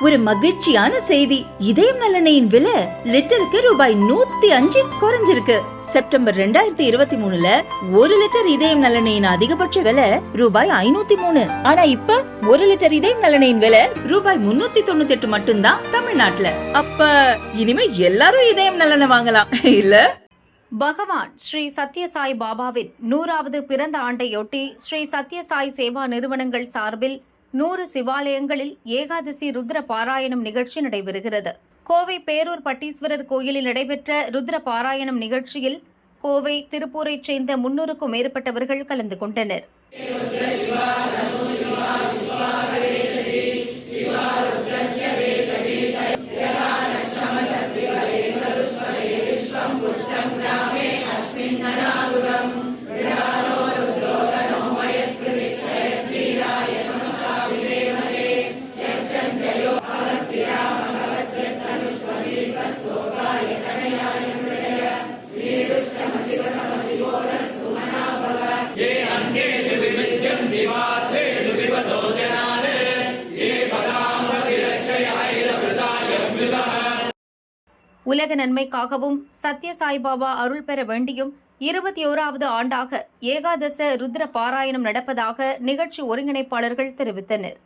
ஒரு மகிழ்ச்சியான செய்தி. இதயம் நல்லெண்ணெயின் விலை லிட்டருக்கு ரூபாய் நூத்தி அஞ்சு குறைஞ்சிருக்கு. செப்டம்பர் ரெண்டாயிரத்தி இருபத்தி மூணுல ஒரு லிட்டர் இதயம் நலனையின் அதிகபட்ச விலை ரூபாய் ஐநூத்தி மூணு. ஆனா இப்ப ஒரு லிட்டர் இதயம் நலனையின் விலை ரூபாய் முன்னூத்தி தொண்ணூத்தி எட்டு மட்டும்தான் தமிழ்நாட்டுல. அப்ப இனிமே எல்லாரும் இதயம் நலனை வாங்கலாம். இல்ல? பகவான் ஸ்ரீ சத்யசாய் பாபாவின் நூறாவது பிறந்த ஆண்டையொட்டி ஸ்ரீ சத்யசாய் சேவா நிறுவனங்கள் சார்பில் நூறு சிவாலயங்களில் ஏகாதசி ருத்ர பாராயணம் நிகழ்ச்சி நடைபெறுகிறது. கோவை பேரூர் பட்டீஸ்வரர் கோயிலில் நடைபெற்ற ருத்ர பாராயணம் நிகழ்ச்சியில் கோவை திருப்பூரைச் சேர்ந்த முன்னூறுக்கும் மேற்பட்டவர்கள் கலந்து கொண்டனர். உலக நன்மைக்காகவும் சத்ய சாய்பாபா அருள் பெற வேண்டியும் இருபத்தி ஓராவது ஆண்டாக ஏகாதச ருத்ர பாராயணம் நடப்பதாக நிகழ்ச்சி ஒருங்கிணைப்பாளர்கள் தெரிவித்தனர்.